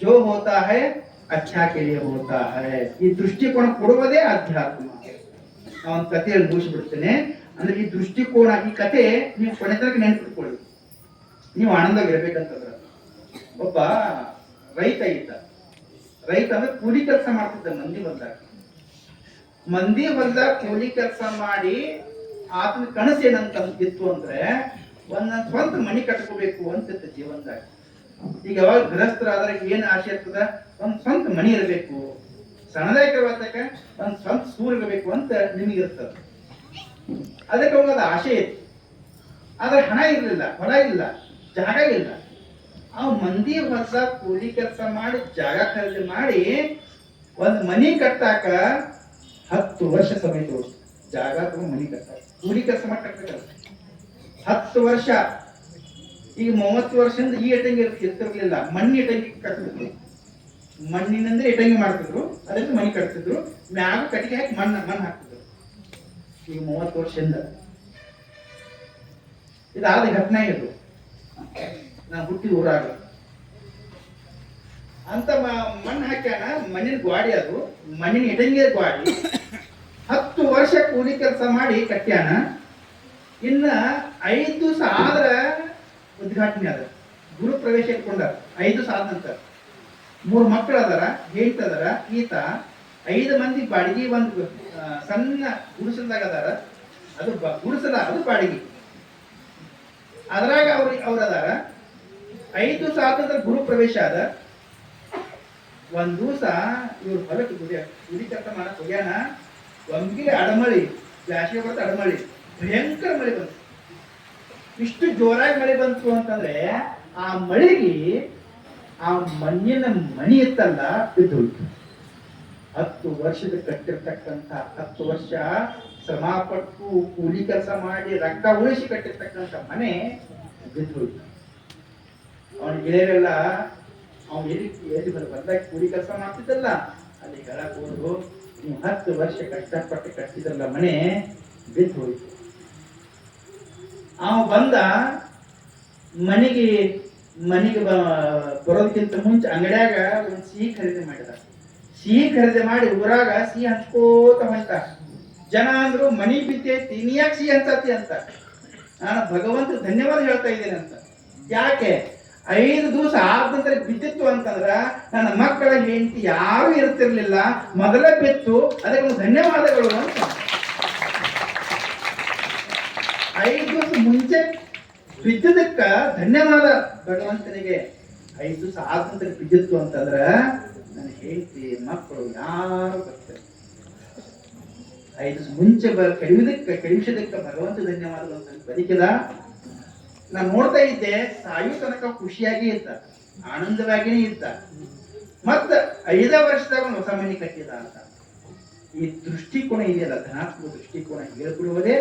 जो होता है अच्छा के लिए होता है ಈ ದೃಷ್ಟಿಕೋನ ಕೊಡುವುದೇ ಅಧ್ಯಾತ್ಮ ಅವನ ಕಥೆಯಲ್ಲಿ ಮುಗಿಸ್ಬಿಡ್ತೇನೆ ಅಂದ್ರೆ ಈ ದೃಷ್ಟಿಕೋನ ಈ ಕತೆ ನೀವು ಕೊನೆ ತನಕ ನೆನ್ಪಿಟ್ಕೊಳ್ಳಿ ನೀವು ಆನಂದವಾಗಿರ್ಬೇಕಂತಂದ್ರ ಒಬ್ಬ ರೈತ ಇದ್ದ ರೈತ ಅಂದ್ರೆ ಕೂಲಿ ಕೆಲಸ ಮಾಡ್ತಿದ್ದ ಮಂದಿ ಹೊಲ್ದಾಗ ಮಂದಿ ಹೊಲ್ದಾಗ ಕೂಲಿ ಕೆಲಸ ಮಾಡಿ ಆತನ ಕನಸು ಏನಂತ ಇತ್ತು ಅಂದ್ರೆ ಒಂದ್ ನನ್ ಸ್ವಂತ ಮನಿ ಕಟ್ಕೋಬೇಕು ಅಂತಿತ್ತು ಜೀವನದಾಗ ಈಗ ಯಾವಾಗ ಗೃಹಸ್ಥರಾದ್ರೆ ಏನ್ ಆಸೆ ಇರ್ತದ ಒಂದ್ ಸ್ವಂತ ಮನಿ ಇರಬೇಕು. ಸಣ್ಣದಾಗಿರುವಾಗ ಒಂದ್ ಸ್ವಂತ ಸೂರ್ ಇರಬೇಕು ಅಂತ ನಿಮಗೆ ಇರ್ತದ ಅದಕ್ಕೆ ಅವಾಗ ಆಸೆ ಇತ್ತು. ಆದ್ರೆ ಹಣ ಇರಲಿಲ್ಲ, ಹೊಲ ಇಲ್ಲ, ಜಾಗ ಇಲ್ಲ. ಆ ಮಂದಿ ಹೊಸ ಕೂಲಿ ಕೆಲಸ ಮಾಡಿ, ಜಾಗ ಖರೀದಿ ಮಾಡಿ ಒಂದ್ ಮನಿ ಕಟ್ಟಾಕ ಹತ್ತು ವರ್ಷ ಸಮಯ ತೋರಿಸ್ತು. ಜಾಗ ತಗೊಂಡು ಮನಿ ಕಟ್ಟಾಕ. ಕೂಲಿ ಕೆಲಸ ಮಾಡಿ ಕಟ್ಟಬೇಕಲ್ಲ ಹತ್ತು ವರ್ಷ. ಈಗ ಮೂವತ್ತು ವರ್ಷದಿಂದ ಈ ಇಟಂಗಿ ಇರ್ತಿರ್ಲಿಲ್ಲ ಮಣ್ಣು ಇಟಂಗಿ ಕಟ್ಟಿದ್ರು ಮಣ್ಣಿನಿಂದ ಇಟಂಗಿ ಮಾಡ್ತಿದ್ರು ಅದರಿಂದ ಮನಿ ಕಟ್ತಿದ್ರು. ಮ್ಯಾಗ ಕಟ್ಟಿಗೆ ಹಾಕಿ ಮಣ್ಣು ಮಣ್ಣು ಹಾಕ್ತಿದ್ರು. ಈಗ ಮೂವತ್ತು ವರ್ಷದಿಂದ. ಇದಾದ ಘಟನೆ ಇದು. ನಾನು ಹುಟ್ಟಿದ ಊರಾಗ. ಅಂತ ಮಣ್ಣು ಹಾಕ್ಯಾನ, ಮಣ್ಣಿನ ಗ್ವಾಡಿ ಅದು. ಮಣ್ಣಿನ ಇಟಂಗಿ ಗ್ವಾಡಿ. ಹತ್ತು ವರ್ಷ ಕೂಲಿ ಕೆಲಸ ಮಾಡಿ ಕಟ್ಟ್ಯಾನ. ಇನ್ನ ಐದು ದಿವಸ ಆದ್ರ ಉದ್ಘಾಟನೆ ಅದ ಗುರು ಪ್ರವೇಶ ಇಟ್ಕೊಂಡ ಐದು ಸಾಲ ನಂತರ ಮೂರು ಮಕ್ಕಳು ಅದಾರ ಹೇಳ್ತದರ ಈತ ಐದು ಮಂದಿ ಬಾಡಿಗೆ ಒಂದು ಸಣ್ಣ ಗುಡಿಸಲ್ದಾಗ ಅದಾರ. ಅದು ಗುಡಿಸಲ ಅದು ಬಾಡಿಗೆ. ಅದ್ರಾಗ ಅವ್ರ ಅದಾರ. ಐದು ಆದ ಗುರು ಪ್ರವೇಶ ಅದ ಒಂದ್ ದಿವಸ ಇವ್ರು ಹೊಲಕ್ಕೆ ಗುಡಿ ಗುಡಿ ಕೆಲಸ ಮಾಡಕ್ ಹೋಗ್ಯಾನ. ಒಂಗಿಲೆ ಅಡಮಳಿ, ಬ್ಯಾಸಿಗೆ ಬರ್ತ ಅಡಮಳಿ. ಭಯಂಕರ ಮಳೆ ಬಂತು. ಇಷ್ಟು ಜೋರಾಗಿ ಮಳೆ ಬಂತು ಅಂತಂದ್ರೆ ಆ ಮಳೆಗೆ ಆ ಮಣ್ಣಿನ ಮಣಿ ಇತ್ತಲ್ಲ ಬಿದ್ದು ಹತ್ತು ವರ್ಷದ ಕಟ್ಟಿರ್ತಕ್ಕಂಥ, ಹತ್ತು ವರ್ಷ ಶ್ರಮ ಪಟ್ಟು ಕೂಲಿ ಕೆಲಸ ಮಾಡಿ, ರಕ್ತ ಉಳಿಸಿ ಕಟ್ಟಿರ್ತಕ್ಕಂಥ ಮನೆ ಬಿದ್ದು ಅವನ ಗೆಳೆಯರೆಲ್ಲ, ಅವ್ನು ಎಲ್ಲಿ ಎಲ್ಲಿ ಬಂದ ಬಂದಾಗ ಕೂಲಿ ಕೆಲಸ ಮಾಡ್ತಿದ್ದಲ್ಲ, ಅಲ್ಲಿ ಹೇಳಕ್ ಹೋದ್ರು, ನೀವು ಹತ್ತು ವರ್ಷ ಕಷ್ಟಪಟ್ಟು ಕಟ್ಟಿದ್ರಲ್ಲ ಮನೆ, ಬಿದ್ದು ಹೋಯ್ತು. ಅವ ಬಂದ ಮನೆಗೆ ಮನೆಗೆ ಬರೋದಕ್ಕಿಂತ ಮುಂಚೆ ಅಂಗಡ್ಯಾಗ ಒಂದು ಸಿಹಿ ಖರೀದಿ ಮಾಡಿದ. ಸಿಹಿ ಖರೀದಿ ಮಾಡಿ ಊರಾಗ ಸಿಹಿ ಹಂಚ್ಕೋತ ಹೊಂಟ ಜನ ಅಂದ್ರು, ಮನಿ ಬಿದ್ದೈತಿ, ನೀ ಯಾಕೆ ಸಿಹಿ ಹಂಚತಿ ಅಂತ. ನಾನು ಭಗವಂತ ಧನ್ಯವಾದ ಹೇಳ್ತಾ ಇದ್ದೇನೆ ಅಂತ. ಯಾಕೆ? ಐದು ದಿವಸ ಆದ ಬಿದ್ದಿತ್ತು ಅಂತಂದ್ರ ನನ್ನ ಮಕ್ಕಳ ಹೆಂಡತಿ ಯಾರು ಇರ್ತಿರ್ಲಿಲ್ಲ. ಮೊದಲೇ ಬಿತ್ತು, ಅದಕ್ಕೆ ಧನ್ಯವಾದಗಳು ಅಂತ ಐದು ದಿವಸ ಮುಂಚೆ ಬಿದ್ದದಕ್ಕ ಧನ್ಯವಾದ ಭಗವಂತನಿಗೆ. ಐದು ನಂತರ ಬಿದ್ದಿತ್ತು ಅಂತಂದ್ರ ನನ್ನ ಹೆಂಡತಿ, ಮಕ್ಕಳು ಯಾರು ಬರ್ತಾರೆ? ಐದು ಮುಂಚೆ ಬ ಕಡಿಮಿದಕ್ಕ ಭಗವಂತ ಧನ್ಯವಾದಗಳು ಅಂತ ಬದುಕಿದ. ನಾನು ನೋಡ್ತಾ ಇದ್ದೆ, ಸಾಯು ತನಕ ಖುಷಿಯಾಗಿ ಇದ್ದ ಆನಂದವಾಗಿನೇ ಇದ್ದ. ಮತ್ತ ಐದ ವರ್ಷದಾಗ ಹೊಸ ಮನೆ ಕಟ್ಟಿದ ಅಂತ. ಈ ದೃಷ್ಟಿಕೋನ ಇದೆಯಲ್ಲ, ಧನಾತ್ಮಕ ದೃಷ್ಟಿಕೋನ ಹೇಳ್ಬಿಡುವುದೇ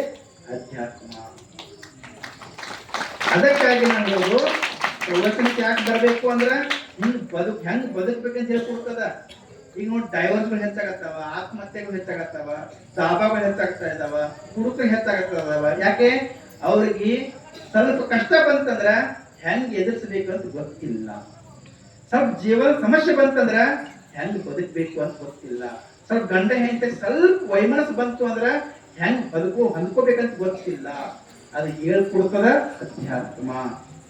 ಅಧ್ಯಾತ್ಮ. ಅದಕ್ಕಾಗಿ ಹೇಳೋದು ಪ್ರವಚನಕ್ಕೆ ಯಾಕೆ ಬರಬೇಕು ಅಂದ್ರೆ ಹಿಂಗ್ ಬದುಕ್, ಹೆಂಗ್ ಬದುಕ್ಬೇಕಂತ ಹೇಳ್ಕೊಡ್ತದ ಈಗ ನೋಡಿ ಡೈವರ್ಸ್ಗಳು ಹೆಚ್ಚಾಗತ್ತಾವ, ಆತ್ಮಹತ್ಯೆಗಳು ಹೆಚ್ಚಾಗತ್ತಾವ ದಾಬಾಗಳು ಹೆಚ್ಚಾಗ್ತಾ ಇದಾವ, ಹುಡುಕರು ಹೆಚ್ಚಾಗತ್ತದವ ಯಾಕೆ? ಅವ್ರಿಗೆ ಸ್ವಲ್ಪ ಕಷ್ಟ ಬಂತಂದ್ರ ಹೆಂಗ್ ಎದುರಿಸಬೇಕು ಅಂತ ಗೊತ್ತಿಲ್ಲ. ಸ್ವಲ್ಪ ಜೀವನ ಸಮಸ್ಯೆ ಬಂತಂದ್ರ ಹೆಂಗ್ ಬದುಕ್ಬೇಕು ಅಂತ ಗೊತ್ತಿಲ್ಲ. ಸ್ವಲ್ಪ ಗಂಡ ಹೆಂಡತಿ ಸ್ವಲ್ಪ ವೈಮನಸ್ಸು ಬಂತು ಅಂದ್ರ ಹೆಂಗ್ ಬದುಕು, ಹೊಂದ್ಕೋಬೇಕಂತ ಗೊತ್ತಿಲ್ಲ. ಅದು ಹೇಳ್ಕೊಡ್ತದ ಅಧ್ಯಾತ್ಮ.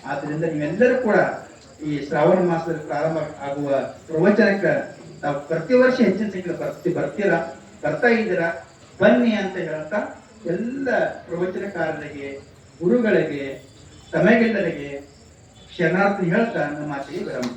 ಆದ್ರಿಂದ ನೀವೆಲ್ಲರೂ ಕೂಡ ಈ ಶ್ರಾವಣ ಮಾಸದ ಪ್ರಾರಂಭ ಆಗುವ ಪ್ರವಚನಕ್ಕೆ ನಾವು ಪ್ರತಿ ವರ್ಷ ಹೆಚ್ಚಿನ ಸಂಖ್ಯೆ ಬರ್ತಿ, ಬರ್ತೀರಾ? ಬರ್ತಾ ಇದ್ದೀರಾ? ಬನ್ನಿ ಅಂತ ಹೇಳ್ತಾ ಎಲ್ಲ ಪ್ರವಚನಕಾರರಿಗೆ, ಗುರುಗಳಿಗೆ, ತಮಗೆಲ್ಲರಿಗೆ ಶರಣಾರ್ಥಿ ಹೇಳ್ತಾ ನಮ್ಮ ಮಾತಿಗೆ ವಿರಾಮ.